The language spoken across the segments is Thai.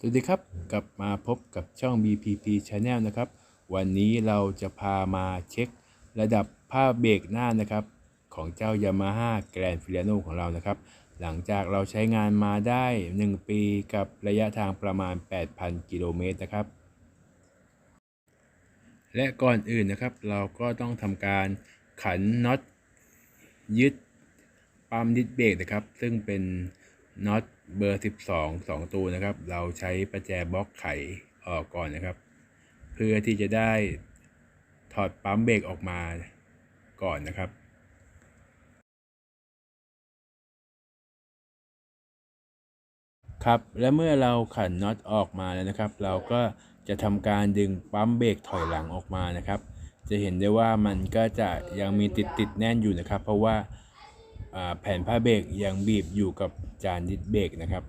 สวัสดีครับ กลับมาพบกับช่อง BPP Channel นะครับ วันนี้เราจะพามาเช็คระดับผ้าเบรกหน้านะครับ ของเจ้า Yamaha Grand Filano ของเรานะครับ หลังจากเราใช้งานมาได้ 1 ปีกับระยะทางประมาณ 8,000 กิโลเมตรนะครับ และก่อนอื่นนะครับ เราก็ต้องทำการขันน็อตยึดปั๊มดิสเบรกนะครับ ซึ่งเป็น น็อตเบอร์ 12 2ตัวนะครับ เราใช้ประแจบล็อกไขออกก่อนนะครับ เพื่อที่จะได้ถอดปั๊มเบรกออกมาก่อนนะครับครับและเมื่อเราขันน็อตออกมาแล้วนะครับ เราก็จะทำการดึงปั๊มเบรกถอยหลังออกมานะครับ จะเห็นได้ว่ามันก็จะยังมีติดติดแน่นอยู่นะครับ เพราะว่า แผ่นผ้าเบรกยังบีบอยู่กับจานดิสเบรกนะครับ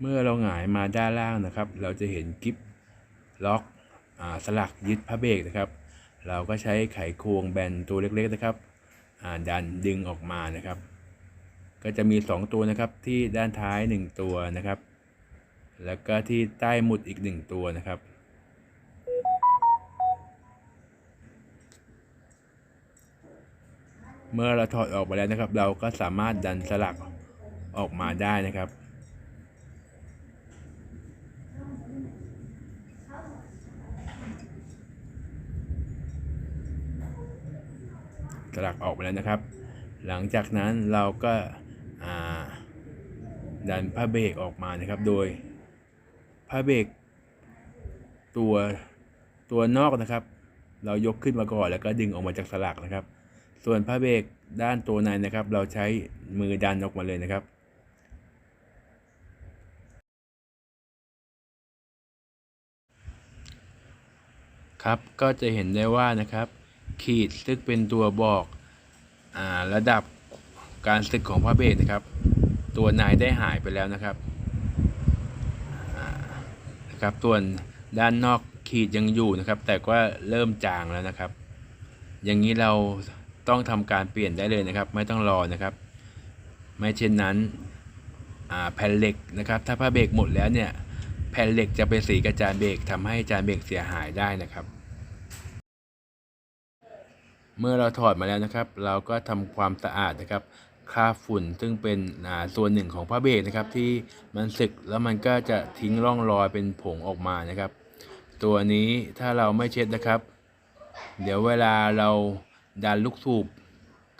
เมื่อเราหงายมาด้านล่างนะครับ เราจะเห็นกิฟล็อกอสลักยึดผ้าเบรกนะครับ เราก็ใช้ไขควงแบนตัวเล็กๆนะครับดันดึงออกมานะครับ ก็จะมี 2 ตัวนะครับที่ด้านท้าย 1 ตัวนะครับ แล้วก็ที่ใต้หมุดอีก 1 ตัวนะครับ เมื่อเราถอดออกไปแล้วนะครับ เราก็สามารถดันสลักออกมาได้นะครับ สลักออกไปแล้วนะครับ หลังจากนั้นเราก็ดันผ้าเบรกออกมานะครับ โดยผ้าเบรกตัวตัวนอกนะครับ เรายกขึ้นมาก่อนแล้วก็ดึงออกมาจากสลักนะครับ ส่วนผ้าเบรกด้านตัวในนะครับ เราใช้มือดันออกมาเลยนะครับ ครับก็จะเห็นได้ว่านะครับ ขีดซึ่งเป็นตัวบอกอาระดับการสึกของพระเบรกนะครับ ตัวในได้หายไปแล้วนะครับนะครับส่วนด้านนอกขีดยังอยู่นะครับ แต่ก็เริ่มจางแล้วนะครับ อย่างนี้เรา ต้องทำการเปลี่ยนได้เลยนะครับ ไม่ต้องรอนะครับ ไม่เช่นนั้นแผ่นเหล็กนะครับ ถ้าผ้าเบรกหมดแล้วเนี่ยแผ่นเหล็กจะไปสีกับจานเบรกทำให้จานเบรกเสียหายได้นะครับ เมื่อเราถอดมาแล้วนะครับ เราก็ทำความสะอาดนะครับคราบฝุ่นซึ่งเป็นส่วนหนึ่งของผ้าเบรกนะครับ ที่มันสึกแล้วมันก็จะทิ้งร่องรอยเป็นผงออกมานะครับ ตัวนี้ถ้าเราไม่เช็ดนะครับ เดี๋ยวเวลาเรา ดันลูกสูบ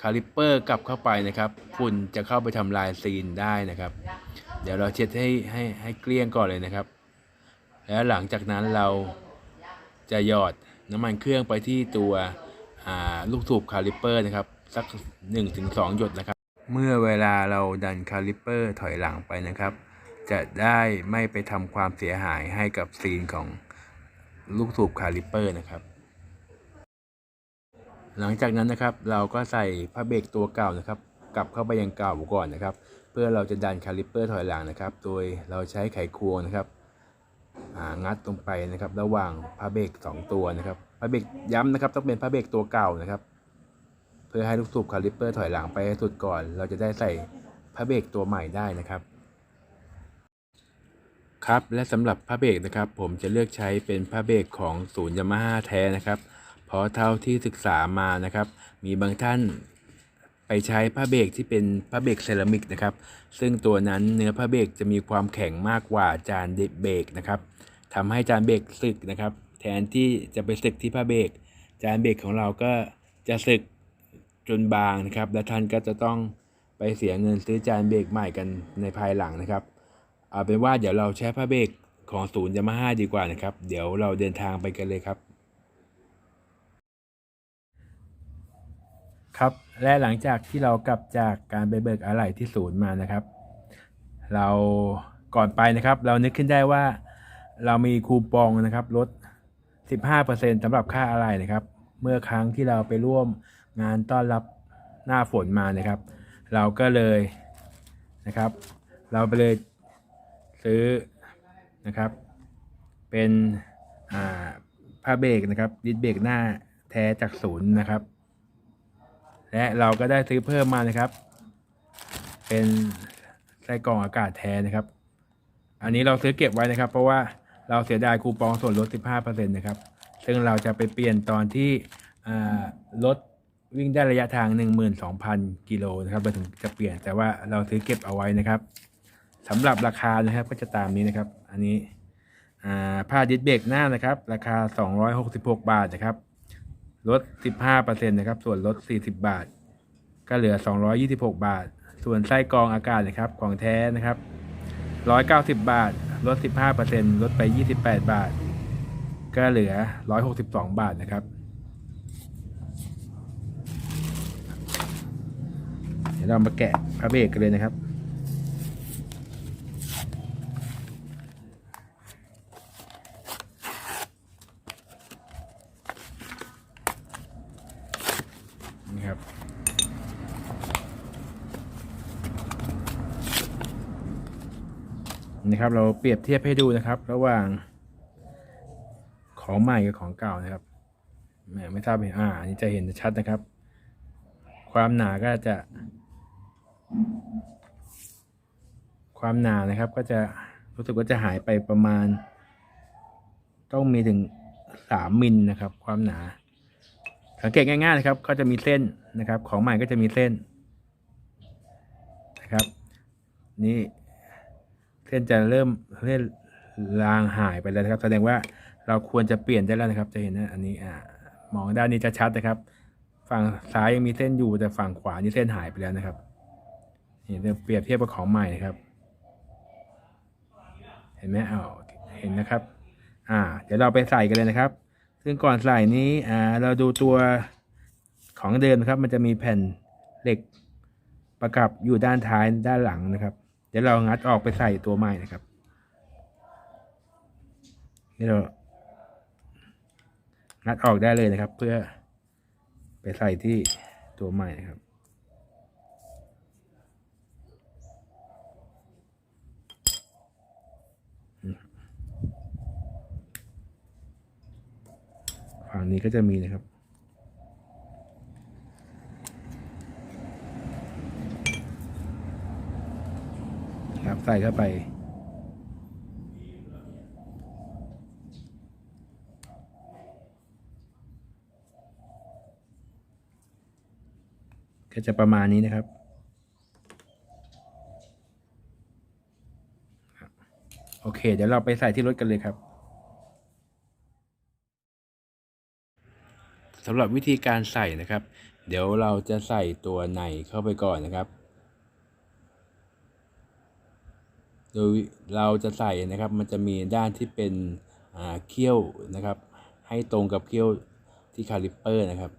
คาลิปเปอร์กลับเข้าไปนะครับฝุ่นจะเข้าไปทำลายซีนได้นะครับ เดี๋ยวเราเช็ดให้ให้ให้เกลี้ยงก่อนเลยนะครับ แล้วหลังจากนั้นเราจะหยอดน้ำมันเครื่องไปที่ตัวอ่าลูกสูบคาลิปเปอร์นะครับ สัก 1-2 หยดนะครับ เมื่อเวลาเราดันคาลิปเปอร์ถอยหลังไปนะครับ จะได้ไม่ไปทำความเสียหายให้กับซีนของลูกสูบคาลิปเปอร์นะครับ หลังจากนั้นนะครับเราก็ใส่ผ้าเบรกตัวเก่านะครับ กลับเข้าไปยังเก่าก่อนนะครับ เพื่อเราจะดันคาลิปเปอร์ถอยหลังนะครับ โดยเราใช้ไขควงนะครับงัดลงไปนะครับ ระหว่างผ้าเบรกสองตัวนะครับผ้าเบรกย้ำนะครับต้องเป็นผ้าเบรกตัวเก่านะครับ เพื่อให้ลูกสูบคาลิปเปอร์ถอยหลังไปให้สุดก่อน เราจะได้ใส่ผ้าเบรกตัวใหม่ได้นะครับครับและสำหรับผ้าเบรกนะครับ ผมจะเลือกใช้เป็นผ้าเบรกของศูนย์ยามาฮ่าแท้นะครับ เพราะเท่าที่ศึกษามานะครับ มีบางท่านไปใช้ผ้าเบรกที่เป็นผ้าเบรกเซรามิกนะครับ ซึ่งตัวนั้นเนื้อผ้าเบรกจะมีความแข็งมากกว่าจานเบรกนะครับทำให้จานเบรกสึกนะครับ แทนที่จะไปสึกที่ผ้าเบรกจานเบรกของเราก็จะสึกจนบางนะครับ และท่านก็จะต้องไปเสียเงินซื้อจานเบรกใหม่กันในภายหลังนะครับ เอาเป็นว่าเดี๋ยวเราใช้ผ้าเบรกของศูนย์ยามาฮ่าดีกว่านะครับ เดี๋ยวเราเดินทางไปกันเลยครับ ครับ และหลังจากที่เรากลับจากการไปเบิกอะไหล่ที่ศูนย์มานะครับ เราก่อนไปนะครับ เรานึกขึ้นได้ว่า เรามีคูปองนะครับลด 15%สำหรับค่าอะไหล่นะครับ เมื่อครั้งที่เราไปร่วมงานต้อนรับหน้าฝนมานะครับ เราก็เลยนะครับ เราไปเลยซื้อนะครับ เป็นผ้าเบรกนะครับดิสเบรกหน้าแท้จากศูนย์นะครับ และเราก็ได้ซื้อเพิ่มมานะครับ เป็นไส้กรองอากาศแท้นะครับ อันนี้เราซื้อเก็บไว้นะครับ เพราะว่าเราเสียดายคูปองส่วนลด 15%นะครับ ซึ่งเราจะไปเปลี่ยนตอนที่รถวิ่งได้ระยะทาง 12,000 กิโลนะครับเราถึงจะเปลี่ยนแต่ว่าเราซื้อเก็บเอาไว้นะครับสำหรับราคานะครับก็จะตามนี้นะครับ อันนี้ผ้าดิสเบรกหน้านะครับ ราคา 266 บาทนะครับ ลด 15%นะครับ ส่วนลด 40 บาท ก็เหลือ 226 บาท ส่วนไส้กรองอากาศนะครับ ของแท้นะครับ 190 บาท ลด 15%ลดไป 28 บาท ก็เหลือ 162 บาทนะครับ เดี๋ยวเรามาแกะพระเบรกกันเลยนะครับ นะครับ เราเปรียบเทียบให้ดูนะครับ ระหว่างของใหม่กับของเก่านะครับแหมไม่ทราบเห็นอ่าอันนี้จะเห็นชัดนะครับ ความหนาก็จะ ความหนานะครับ ก็จะรู้สึกว่าจะหายไปประมาณ ต้องมีถึงสามมิลนะครับ ความหนา สังเกตง่ายๆนะครับ ก็จะมีเส้นนะครับ ของใหม่ก็จะมีเส้นนะครับ นี่ ส้นจะเริ่มเริ่มลางหายไปแล้วนะครับ แสดงว่าเราควรจะเปลี่ยนได้แล้วนะครับ จะเห็นนะอันนี้อ่ามองด้านนี้จะชัดนะครับ ฝั่งซ้ายยังมีเส้นอยู่แต่ฝั่งขวานี่เส้นหายไปแล้วนะครับนี่เราเปรียบเทียบกับของใหม่นะครับ เห็นไหมอ้าวเห็นนะครับ อ่า เดี๋ยวเราไปใส่กันเลยนะครับ ซึ่งก่อนใส่นี้อ่าเราดูตัวของเดิมนะครับ มันจะมีแผ่นเหล็กประกับอยู่ด้านท้ายด้านหลังนะครับ เดี๋ยวเรางัดออกไปใส่ตัวใหม่นะครับนี่เรางัดออกได้เลยนะครับ เพื่อไปใส่ที่ตัวใหม่นะครับ ฝั่งนี้ก็จะมีนะครับ ครับ ใส่เข้าไป ก็จะประมาณนี้นะครับ โอเค เดี๋ยวเราไปใส่ที่รถกันเลยครับสำหรับวิธีการใส่นะครับ เดี๋ยวเราจะใส่ตัวในเข้าไปก่อนนะครับ โดยเราจะใส่นะครับ มันจะมีด้านที่เป็นเขี้ยวนะครับ ให้ตรงกับเขี้ยวที่คาลิปเปอร์นะครับ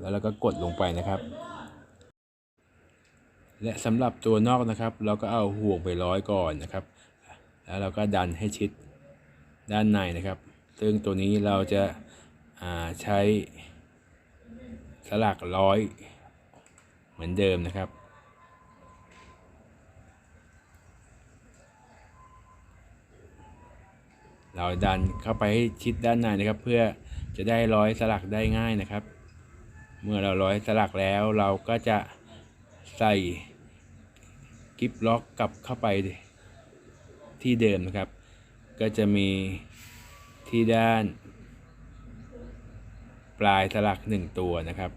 แล้วเราก็กดลงไปนะครับ และสำหรับตัวนอกนะครับ เราก็เอาห่วงไปร้อยก่อนนะครับ แล้วเราก็ดันให้ชิดด้านในนะครับ ซึ่งตัวนี้เราจะาใช้สลักร้อยเหมือนเดิมนะครับ เราดันเข้าไปให้ชิดด้านในนะครับ เพื่อจะได้ร้อยสลักได้ง่ายนะครับ เมื่อเราร้อยสลักแล้วเราก็จะใส่กิฟล็อกกลับเข้าไปที่เดิมนะครับ ก็จะมีที่ด้าน ปลายสลักหนึ่งตัวนะครับ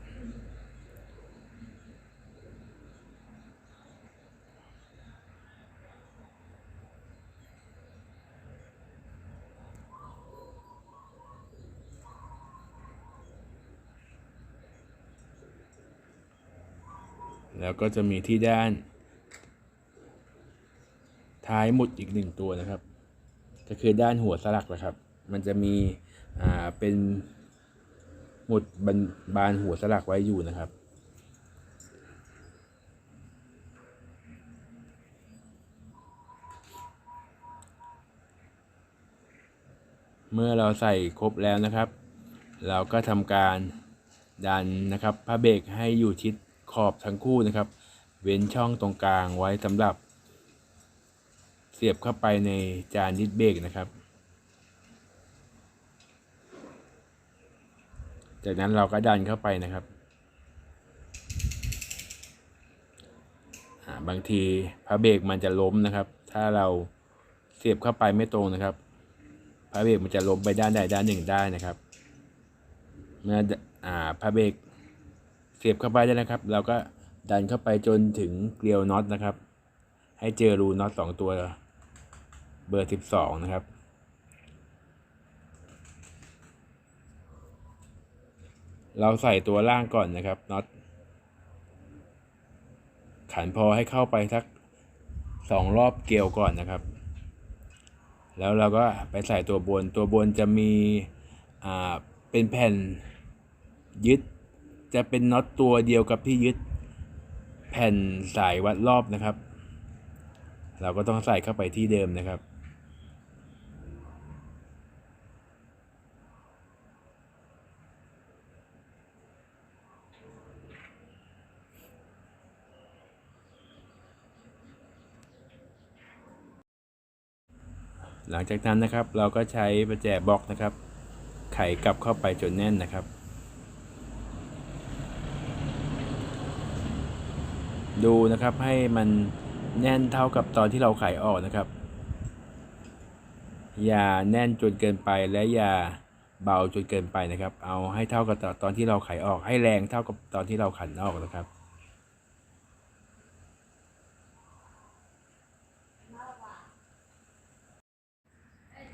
แล้วก็จะมีที่ด้าน ท้ายหมุดอีกหนึ่งตัวนะครับ ก็คือด้านหัวสลักนะครับ มันจะมีอ่าเป็นหมุดบานบานหัวสลักไว้อยู่นะครับเมื่อเราใส่ครบแล้วนะครับ เราก็ทำการดันนะครับผ้าเบรกให้อยู่ชิด ขอบทั้งคู่นะครับ เว้นช่องตรงกลางไว้สำหรับ เสียบเข้าไปในจานดิสเบรกนะครับ จากนั้นเราก็ดันเข้าไปนะครับาบางทีพระเบรกมันจะล้มนะครับ ถ้าเราเสียบเข้าไปไม่ตรงนะครับ พระเบรกมันจะล้มไปด้านใดด้านหนึ่งได้นะครับ เมื่ออาพระเบรก เสียบเข้าไปได้นะครับ เราก็ดันเข้าไปจนถึงเกลียวน็อตนะครับ ให้เจอรูน็อตสองตัวเบอร์สิบสองนะครับ เราใส่ตัวล่างก่อนนะครับน็อตขันพอให้เข้าไปสักสองรอบเกลียวก่อนนะครับ แล้วเราก็ไปใส่ตัวบน ตัวบนจะมี อ่า เป็นแผ่นยึด จะเป็นน็อตตัวเดียวกับที่ยึดแผ่นสายวัดรอบนะครับ เราก็ต้องใส่เข้าไปที่เดิมนะครับหลังจากนั้นนะครับเราก็ใช้ประแจบล็อกนะครับ ไขกลับเข้าไปจนแน่นนะครับ ดูนะครับให้มันแน่นเท่ากับตอนที่เราไขออกนะครับ อย่าแน่นจนเกินไปและอย่าเบาจนเกินไปนะครับ เอาให้เท่ากับตอนที่เราไขออก ให้แรงเท่ากับตอนที่เราขันออกนะครับ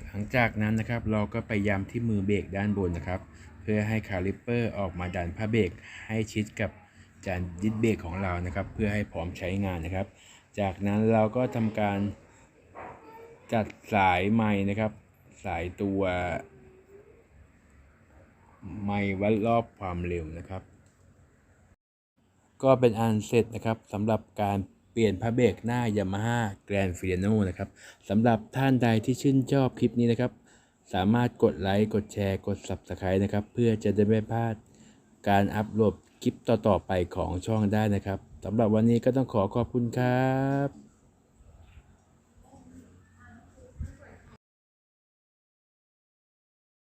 หลังจากนั้นนะครับเราก็ไปย้ำที่มือเบรกด้านบนนะครับ เพื่อให้คาลิปเปอร์ออกมาดันผ้าเบรกให้ชิดกับ จานยึดเบรกของเรานะครับ เพื่อให้พร้อมใช้งานนะครับ จากนั้นเราก็ทำการจัดสายไม้นะครับ สายตัวไม้วัดรอบความเร็วนะครับ ก็เป็นอันเสร็จนะครับสำหรับการเปลี่ยนพระเบรกหน้า Yamaha Grand f i a n o นะครับสำหรับท่านใดที่ชื่นชอบคลิปนี้นะครับ สามารถกดไลค์กดแชร์กด Subscribe นะครับ เพื่อจะได้ไม่พลาดการอัปโหลด คลิปต่อๆไปของช่องได้นะครับสำหรับวันนี้ก็ต้องขอขอบคุณครับ